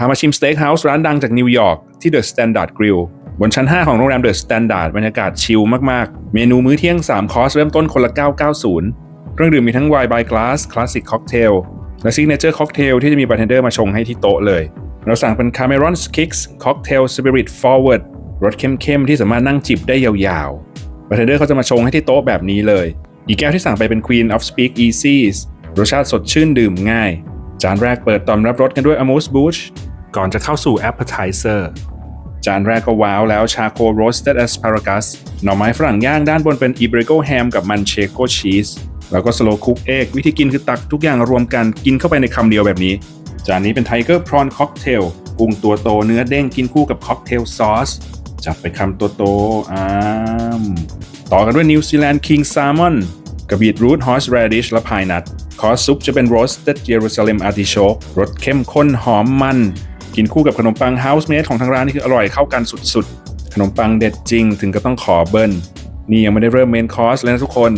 พามาชิมสเต็กเฮาส์ร้านดังจากนิวยอร์กที่ The Standard Grill บนชั้น 5 ของโรงแรม The Standard บรรยากาศชิลมากๆ เมนูมื้อเที่ยง 3 คอร์สเริ่มต้นคนละ 990 เครื่องดื่มมีทั้ง Wine by Glass Classic Cocktail และ Signature Cocktail ที่จะมีบาร์เทนเดอร์มาชงให้ที่โต๊ะเลย เราสั่งเป็น Cameron's Kicks Cocktail Spirit Forward รสเข้มๆ ที่สามารถนั่งจิบได้ยาวๆ บาร์เทนเดอร์เขาจะมาชงให้ที่โต๊ะแบบนี้เลย อีกแก้วที่สั่งไปเป็น Queen of Speak Easies รสชาติสดชื่นดื่มง่าย จานแรกเปิดตอมรับรสกันด้วย Amuse Bouche ก่อนจะเข้าสู่ Appetizer จานแรกก็ว้าวแล้วชาโค roasted asparagus หน่อไม้ฝรั่งย่างด้านบนเป็น Ibrico ham กับมันเชโกชีสแล้วก็ slow cook egg วิธีกินคือตักทุกอย่างรวมกันกินเข้าไปในคำเดียวแบบนี้ จานนี้เป็น Tiger prawn cocktail กุ้งตัวโตเนื้อเด้งกินคู่กับค็อกเทลซอสจับไปคำตัวโตอ้ามต่อกันด้วย New Zealand King Salmon กับบีทรูท horseradish และพายนัทคอสซุปจะเป็น roasted Jerusalem artichoke รสเข้มข้นหอมมัน กินคู่กับขนมปัง house made ของทางร้านนี่คืออร่อยเข้ากันสุดๆ ขนมปังเด็ดจริง ถึงก็ต้องขอเบิ้ลนี่ยังไม่ได้เริ่มเมนคอร์สเลยนะทุกคน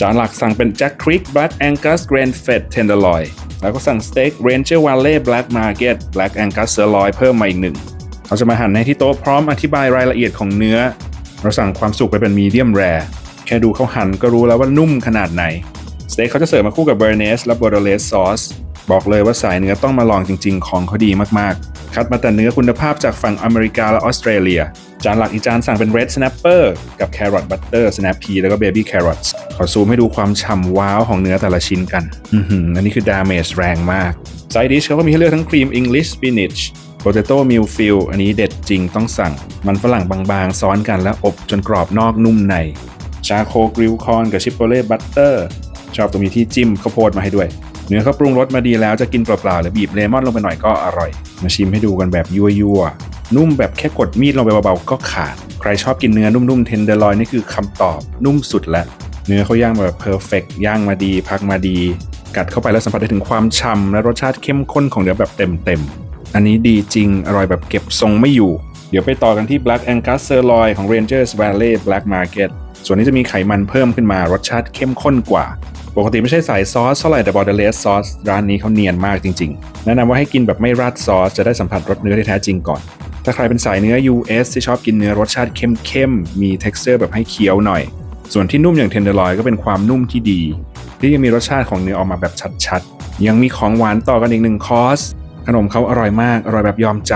จานหลักสั่งเป็น Jack Creek Black Angus Grand Fed Tenderloin แล้วก็สั่งสเต็ก Ranger Valley Black Market Black Angus Sirloin เพิ่มมาอีกหนึ่งเขาจะมาหั่นให้ที่โต๊ะพร้อมอธิบายรายละเอียดของเนื้อ เราสั่งความสุกไปเป็นมีเดียมแรร์แค่ดูเขาหั่นก็รู้แล้วว่านุ่มขนาดไหน สเต็กเขาจะเสิร์ฟมาคู่กับเบอร์เนสและบอร์เลสซอสบอกเลยว่าสายเนื้อต้องมาลองจริง ๆ ของเขาดีมากๆ คัดมาแต่เนื้อคุณภาพจากฝั่งอเมริกาและออสเตรเลีย จานหลักอีจานสั่งเป็น Red Snapper กับ Carrot Butter Snap Pea แล้วก็ Baby Carrots ขอซูมให้ดูความฉ่ำว้าวของเนื้อแต่ละชิ้นกันอือหืออันนี้คือดาเมจแรงมากไซดิชเขาก็มีให้เลือกทั้งครีม English Spinach Potato Meal Fill อันนี้เด็ดจริงต้องสั่ง มันฝรั่งบางๆ ซ้อนกันแล้วอบจนกรอบนอกนุ่มในชาโคกริลคอนกับชิปโปเล่บัตเตอร์ชอบตรงมีที่จิ้มข้าวโพดมาให้ด้วย เนื้อเขาปรุงรสมาดีแล้วจะกินเปล่าๆหรือบีบเลมอนลงไปหน่อยก็อร่อย มาชิมให้ดูกันแบบยั่วๆนุ่มแบบแค่กดมีดลงไปเบาๆก็ขาด ใครชอบกินเนื้อนุ่มๆเทนเดอร์ลอยนี่คือคำตอบนุ่มสุดแล้วเนื้อเขาย่างแบบเพอร์เฟกย่างมาดี พักมาดี กัดเข้าไปแล้วสัมผัสได้ถึงความฉ่ำและรสชาติเข้มข้นของเนื้อแบบเต็มๆอันนี้ดีจริงอร่อยแบบเก็บทรงไม่อยู่เดี๋ยวไปต่อกันที่ Black Angus Sirloin ของ Rangers Valley Black Market ส่วนนี้จะมีไขมันเพิ่มขึ้นมารสชาติเข้มข้นกว่า ปกติไม่ใช่สายซอสเท่าไหร่แต่บอร์เดเลสซอสร้านนี้เขาเนียนมากจริงๆ แนะนำว่าให้กินแบบไม่ราดซอสจะได้สัมผัสรสเนื้อที่แท้จริงก่อน ถ้าใครเป็นสายเนื้อ US ที่ชอบกินเนื้อรสชาติเข้มๆ มี texture แบบให้เคี้ยวหน่อย ส่วนที่นุ่มอย่างเทนเดอร์ลอยก็เป็นความนุ่มที่ดี ที่ยังมีรสชาติของเนื้อออกมาแบบชัดๆ ยังมีของหวานต่อกันอีกหนึ่งคอร์สขนมเขาอร่อยมากอร่อยแบบยอมใจ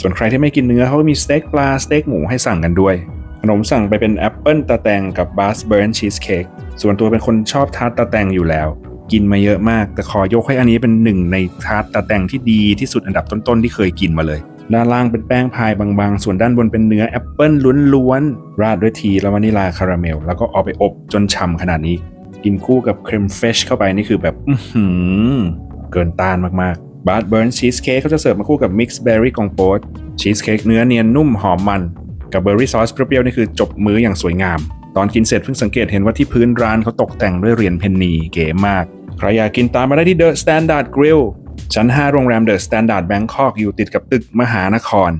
ส่วนใครที่ไม่กินเนื้อเขาก็มีสเต็กปลาสเต็กหมูให้สั่งกันด้วย ขนมสั่งไปเป็นแอปเปิลตะแตงกับบาสเบิร์นชีสเค้กส่วนตัวเป็นคนชอบทาร์ตตะแตงอยู่แล้ว กินมาเยอะมาก แต่ขอยกให้อันนี้เป็นหนึ่งในทาร์ตตะแตงที่ดีที่สุดอันดับต้นๆที่เคยกินมาเลย ด้านล่างเป็นแป้งพายบางๆ ส่วนด้านบนเป็นเนื้อแอปเปิลล้วนๆ ราดด้วยทีและวานิลาคาราเมล แล้วก็เอาไปอบจนฉ่ำขนาดนี้ กินคู่กับครีมเฟชเข้าไปนี่คือแบบอื้อหือเกินต้านมากๆบาร์เบิร์นชีสเค้กเขาจะเสิร์ฟมาคู่กับมิกซ์เบอร์รี่กองโปสชีสเค้กเนื้อเนียนนุ่มหอมมัน กับเบอร์รี่ซอสเปรี้ยวๆนี่คือจบมื้ออย่างสวยงาม ตอนกินเสร็จเพิ่งสังเกตเห็นว่าที่พื้นร้านเขาตกแต่งด้วยเหรียญเพนนีเก๋มาก ใครอยากกินตามมาได้ที่เดอะสแตนดาร์ดกริลชั้น 5 โรงแรมเดอะสแตนดาร์ดแบงคอกอยู่ติดกับตึกมหานคร